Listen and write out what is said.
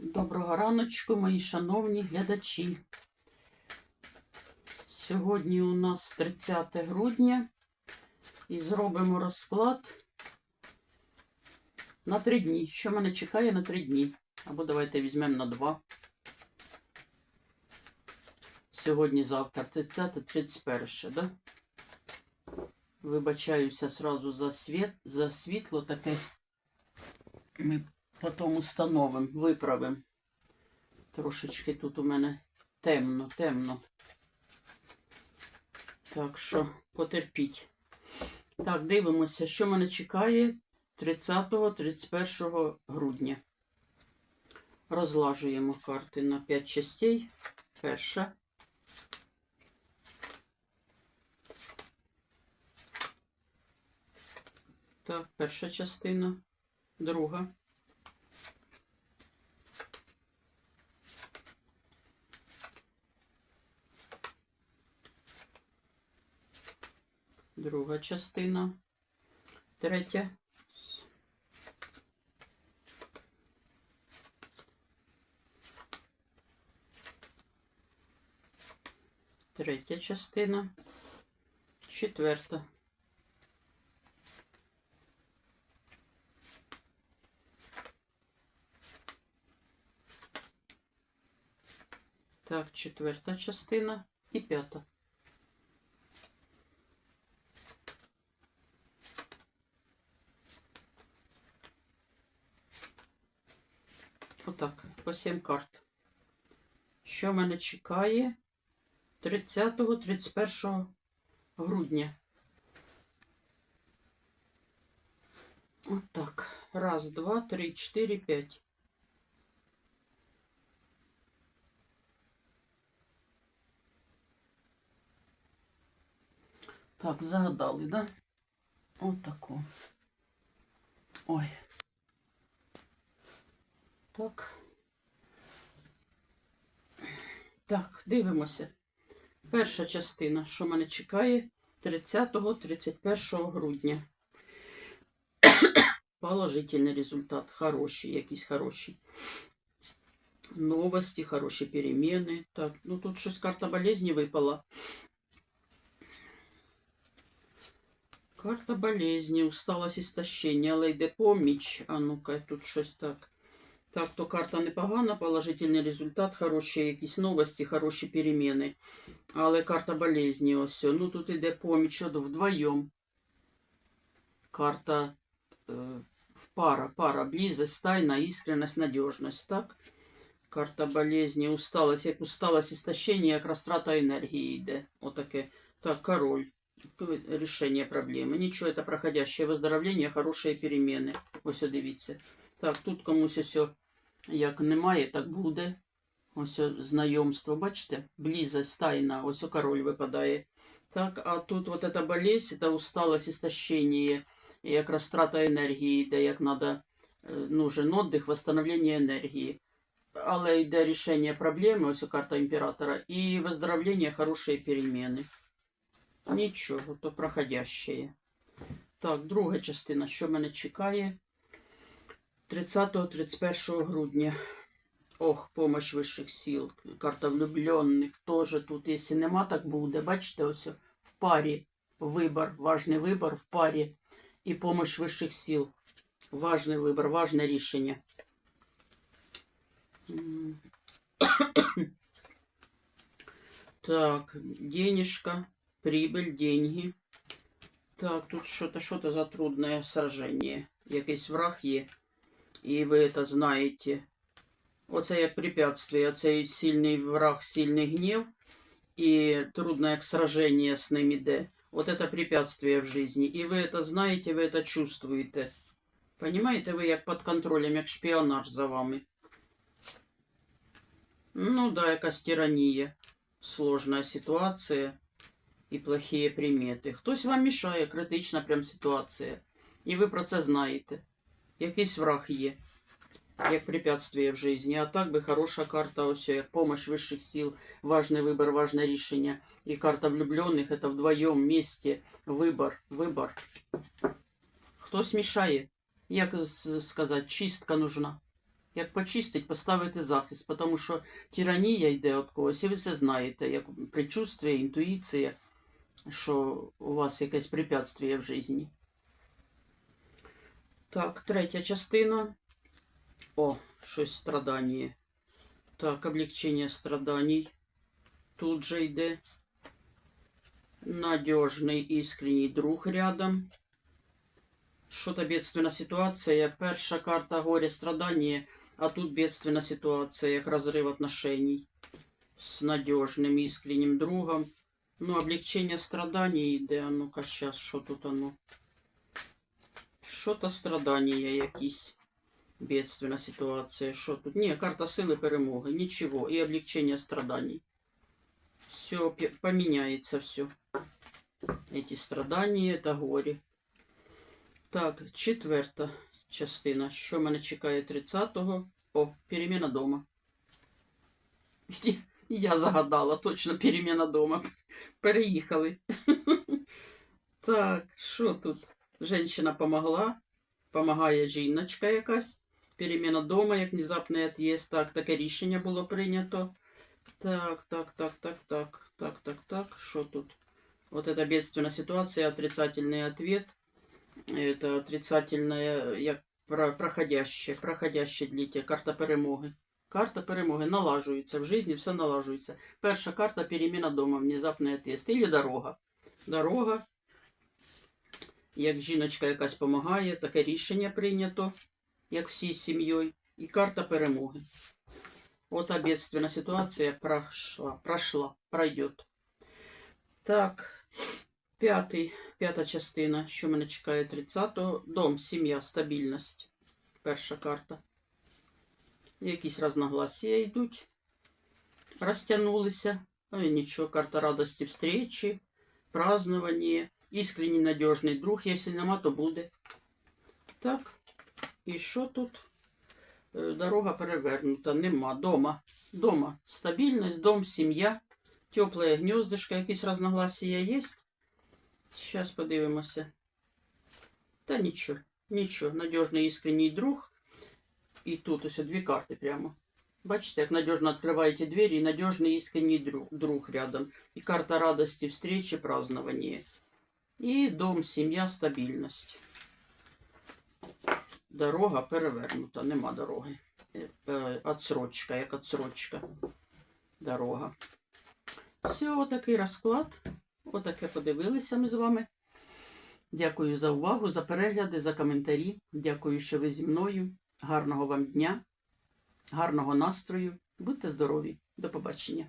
Доброго раночку, мої шановні глядачі. Сьогодні у нас 30 грудня і зробимо розклад на три дні. Що мене чекає на три дні? Або давайте візьмемо на два. Сьогодні, завтра, 30 31, да? Вибачаюся сразу за світ, за світло таке. Ми потім установимо, виправимо. Трошечки тут у мене темно, темно. Так що потерпіть. Так, дивимося, що мене чекає 30-31 грудня. Розлажуємо карти на 5 частей. Перша. Так, перша частина. Друга. Друга частина. Третя. Третя частина. Четверта. Так, четверта частина і п'ята. Отак, по 7 карт. Що мене чекає 30-31 грудня? Отак. Раз, два, три, чотири, п'ять. Так, загадали, да? Отако. Ой. Так. Так, дивимося. Перша частина, що мене чекає 30-31 грудня. Положительний результат. Хороший, якісь хороші. Новості, хороші переміни. Так, ну тут щось карта болезні випала. Карта болезни, усталость, истощение, але йде поміч. А ну-ка, тут щось так. Так, то карта непогана, положительний результат, хороші якісь новості, хороші переміни. Але карта болезні ось. о. Ну тут іде поміч от вдвоєм. Карта е, в пара, пара, близость, тайна, іскреність, надіжність, так? Карта болезні, усталость, як усталость, істощення, як розтрата енергії йде. Отаке. Так, король. Тут Решение проблеми. Нічого, це проходящее выздоровление, хорошие перемены. Ось о, дивіться. Так, тут комусь ось, о, як немає, так буде. Ось о, знайомство, бачите? Близость, тайна, ось о, король випадає. Так, а тут вот эта болезнь, это усталость, истощение, як розтрата енергії йде, як надо, е, нужен отдых, восстановление енергії. Але йде рішення проблеми, ось о, карта імператора, і выздоровление, хорошие перемены. Нічого, то проходящее. Так, друга частина, що мене чекає 30-31 грудня. Ох, помощь вищих сил. Карта влюблених теж тут, якщо нема, так буде. Бачите, ось в парі вибор, важний вибор в парі і помощь вищих сил. Важний вибор, важне рішення. Так, денежка. Прибыль, деньги. Так, тут что-то что-то за трудное сражение. Якийсь враг є. І ви це знаєте. Оце як препятствие. Оцей сильний враг, сильний гнів. І трудно як сражение з ним іде. Вот это препятствие в жизни. І ви это знаєте, ви это чувствуєте. Понимаєте, ви як під контролем, як шпіонаж за вами. Ну да, якась тиранія. Сложная ситуація і плохие примети. Хтось вам мішає, критична прям ситуація. І ви про це знаєте. Якийсь враг є, як препятствие в житті. А так би хороша карта, ось як помощь вищих сил, важний вибір, важне рішення. І карта влюблених це вдвоєм вместе вибор, вибор. Хтось мішає. Як сказати, чистка нужна. Як почистить, поставити захист, тому що тиранія йде від когось, і ви це знаєте, як предчувствие, інтуїція, що у вас якесь препятствие в житті. Так, третя частина. О, щось страдання. Так, облегчення страданий. Тут же йде. Надежный, искренний друг рядом. Что-то бедственная ситуация. Перша карта горе, страдания, а тут бедственная ситуация, як разрыв отношений с надежным, искренним другом. Ну, облегчение страданий йде. А ну-ка, сейчас, що тут оно? Що-то страдання якісь. Бедственная ситуация. Що тут? Ні, карта сили перемоги. Нічого. І облегчення страданий. Все поменяется все. Эти страдания, это горе. Так, четверта частина. Що мене чекає 30-го? О, переміна дома. Я загадала, точно переміна дома. Переїхали. Так, що тут? Женщина помогла. Помагає жіночка якась. Переміна дома, як внезапний отъезд. Так, таке рішення було прийнято. Так, так, так, так, так, так, так, так. Что тут? Вот это бедственная ситуация, отрицательный ответ. Это отрицательное, як про- проходяще, проходяще дліття, карта перемоги. Карта перемоги налажується в житті, все налажується. Перша карта переміна дома, внезапний отъезд. Или дорога. Дорога. Як жіночка якась допомагає, таке рішення прийнято, як всі з сім'єю. І карта перемоги. Вот а бедственная ситуация прошла, прошла, пройдет. Так, п'ятий, п'ята частина, що мене чекає 30-го. Дом, сім'я, стабільність. Перша карта. Якісь разногласия йдуть. Розтягнулися. Ну нічого, карта радості встречі, празднование, искренний надежный друг. Якщо нема, то буде. Так, і що тут? Е, Дорога перевернута, нема. Дома. Дома. Стабільність, дом, сім'я, тепле якісь разногласія є. Зараз подивимося. Та нічого, нічого. Надіжний іскренній друг. І тут ось дві карти прямо. Бачите, як надежно відкриваєте двері, і надежний іскренній друг, друг рядом. І карта радості, встречи, празднования. І дом, сім'я, стабільність. Дорога перевернута, нема дороги. Е, е, Отсрочка, як отсрочка. Дорога. Все, отакий розклад. Отаке подивилися ми з вами. Дякую за увагу, за перегляди, за коментарі. Дякую, що ви зі мною. Гарного вам дня, гарного настрою. Будьте здорові. До побачення.